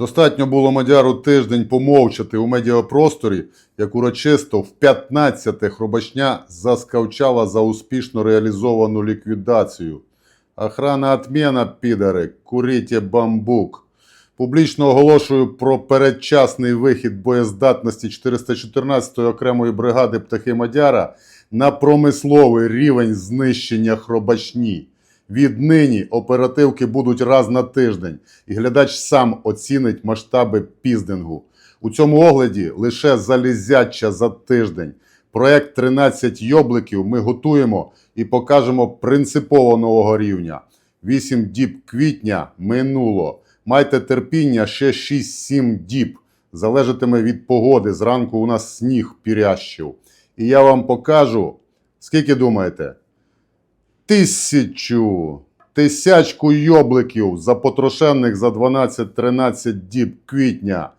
Достатньо було Мадяру тиждень помовчати у медіапросторі, як урочисто в 15-те Хробачня заскавчала за успішно реалізовану ліквідацію. Охрана отмена, підари, куріть бамбук. Публічно оголошую про передчасний вихід боєздатності 414-ї окремої бригади птахи Мадяра на промисловий рівень знищення Хробачні. Віднині оперативки будуть раз на тиждень, і глядач сам оцінить масштаби піздингу. У цьому огляді лише залізяча за тиждень. Проект 13 йобликів ми готуємо і покажемо принципово нового рівня. 8 діб квітня минуло. Майте терпіння ще 6-7 діб. Залежатиме від погоди. Зранку у нас сніг пірящив. І я вам покажу, скільки думаєте? Тисячу, тисячку йобликів запотрошених за 12-13 діб квітня.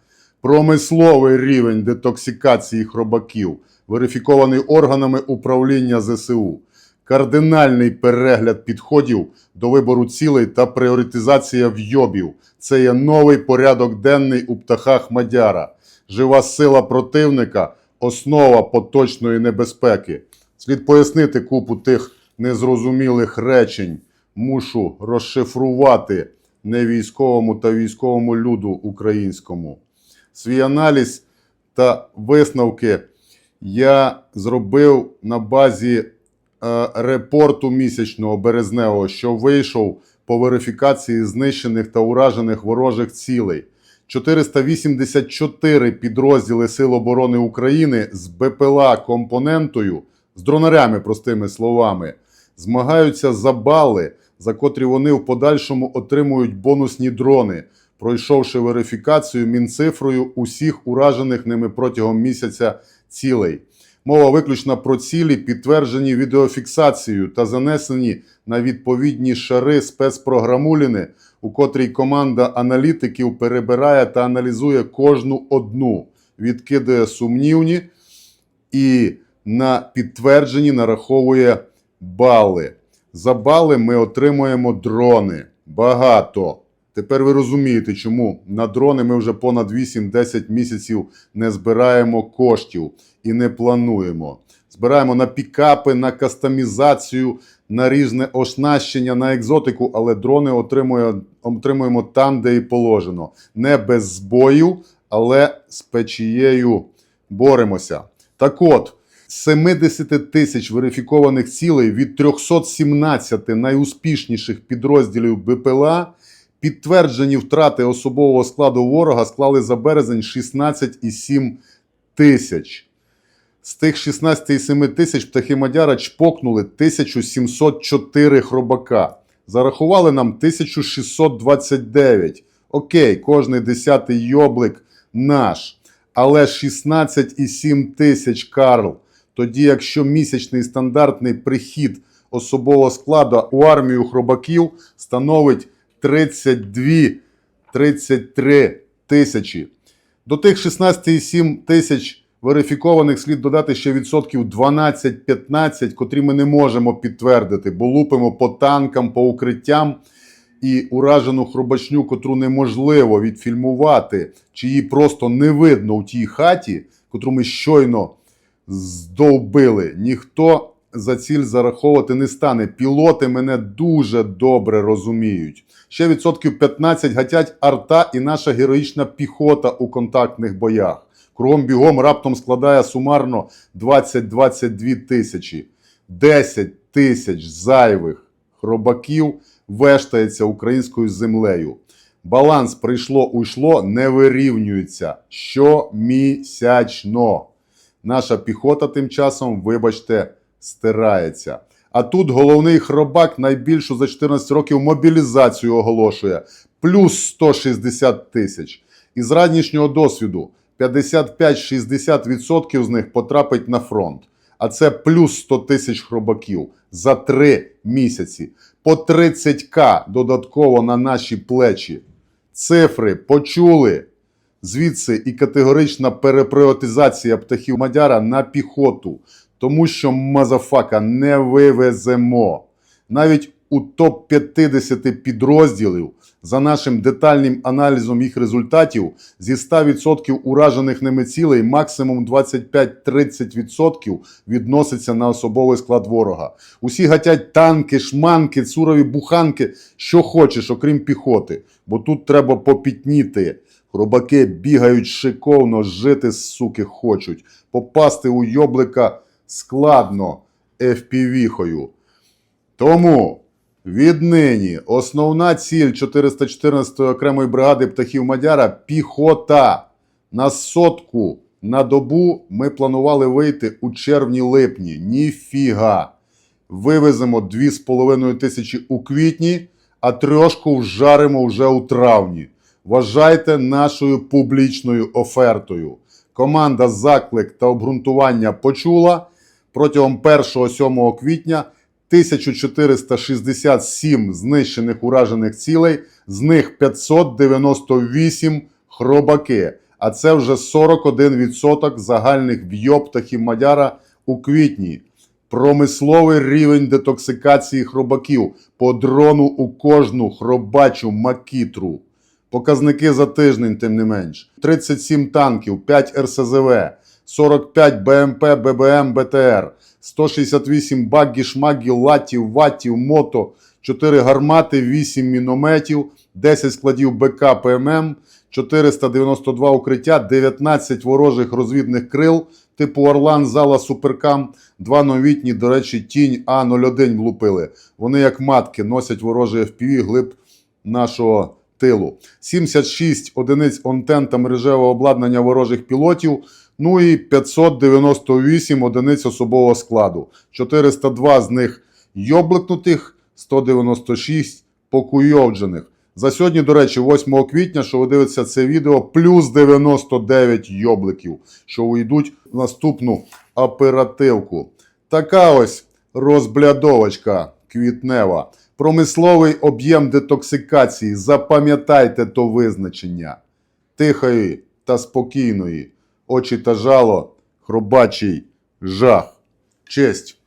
Промисловий рівень детоксикації хробаків, верифікований органами управління ЗСУ. Кардинальний перегляд підходів до вибору цілей та пріоритизація вйобів. Це є новий порядок денний у птахах Мадяра. Жива сила противника основа поточної небезпеки. Слід пояснити купу тих незрозумілих речень. Мушу розшифрувати невійськовому та військовому люду українському. Свій аналіз та висновки я зробив на базі е, репорту місячного березневого, що вийшов по верифікації знищених та уражених ворожих цілей. 484 підрозділи Сил оборони України з БПЛА компонентою, з дронарями, простими словами, змагаються за бали, за котрі вони в подальшому отримують бонусні дрони, пройшовши верифікацію мінцифрою усіх уражених ними протягом місяця цілей. Мова виключно про цілі, підтверджені відеофіксацією та занесені на відповідні шари спецпрограмуліни, у котрій команда аналітиків перебирає та аналізує кожну одну, відкидає сумнівні і на підтвердженні нараховує бали. За бали ми отримуємо дрони. Багато. Тепер ви розумієте, чому на дрони ми вже понад 8-10 місяців не збираємо коштів і не плануємо. Збираємо на пікапи, на кастомізацію, на різне оснащення, на екзотику, але дрони отримує, отримуємо там, де і положено. Не без збоїв, але з печією боремося. Так от, 70 тисяч верифікованих цілей від 317 найуспішніших підрозділів БПЛА підтверджені втрати особового складу ворога склали за березень 16,7 тисяч. З тих 16,7 тисяч птахи Мадяра чпокнули 1704 хробака. Зарахували нам 1629. Окей, кожний десятий йоблик наш. Але 16,7 тисяч Карл. Тоді, якщо місячний стандартний прихід особового складу у армію хробаків становить 32-33 тисячі. До тих 16,7 тисяч верифікованих слід додати ще відсотків 12-15, котрі ми не можемо підтвердити, бо лупимо по танкам, по укриттям і уражену хробачню, котру неможливо відфільмувати, чи її просто не видно у тій хаті, котру ми щойно здовбили. Ніхто за ціль зараховувати не стане. Пілоти мене дуже добре розуміють. Ще відсотків 15 гатять арта і наша героїчна піхота у контактних боях. Кругом бігом раптом складає сумарно 20-22 тисячі. 10 тисяч зайвих хробаків вештається українською землею. Баланс прийшло уйшло не вирівнюється щомісячно. Наша піхота тим часом, вибачте, стирається. А тут головний хробак найбільшу за 14 років мобілізацію оголошує плюс 160 тисяч. Із ранішнього досвіду 55-60% з них потрапить на фронт. А це плюс 100 тисяч хробаків за 3 місяці. По 30к додатково на наші плечі. Цифри почули. Звідси і категорична переприватизація птахів Мадяра на піхоту, тому що мазафака не вивеземо. Навіть у топ-50 підрозділів За нашим детальним аналізом їх результатів, зі 100% уражених ними цілей максимум 25-30% відноситься на особовий склад ворога. Усі гатять танки, шманки, цурові буханки, що хочеш, окрім піхоти. Бо тут треба попітніти. Хробаки бігають шиковно, жити суки хочуть. Попасти у йоблика складно FPV-хою. Тому віднині основна ціль 414-ї окремої бригади птахів Мадяра піхота. На сотку на добу ми планували вийти у червні-липні. Ніфіга. Вивеземо 2,5 тисячі у квітні, а трьошку вжаримо вже у травні. Вважайте нашою публічною офертою. Команда заклик та обґрунтування почула. Протягом 1-7 квітня 1467 знищених уражених цілей, з них 598 хробаки. А це вже 41% загальних б'йоб птахів Мадяра у квітні. Промисловий рівень детоксикації хробаків по дрону у кожну хробачу макітру. Показники за тиждень, тим не менш. 37 танків, 5 РСЗВ, 45 БМП, ББМ, БТР, 168 баггі, шмагі, латів, ватів, мото, 4 гармати, 8 мінометів, 10 складів БК, ПММ, 492 укриття, 19 ворожих розвідних крил типу Орлан, Зала, Суперкам, два новітні, до речі, тінь А01 влупили. Вони як матки носять ворожий FPV глиб нашого тилу. 76 одиниць онтен та мережевого обладнання ворожих пілотів, ну і 598 одиниць особового складу. 402 з них йобликнутих, 196 покуйовджених. За сьогодні, до речі, 8 квітня, що ви дивитеся це відео, плюс 99 йобликів, що уйдуть в наступну оперативку. Така ось розблядовочка квітнева. Промисловий об'єм детоксикації. Запам'ятайте то визначення. Тихої та спокійної. Очі та жало, хробачий жах. Честь.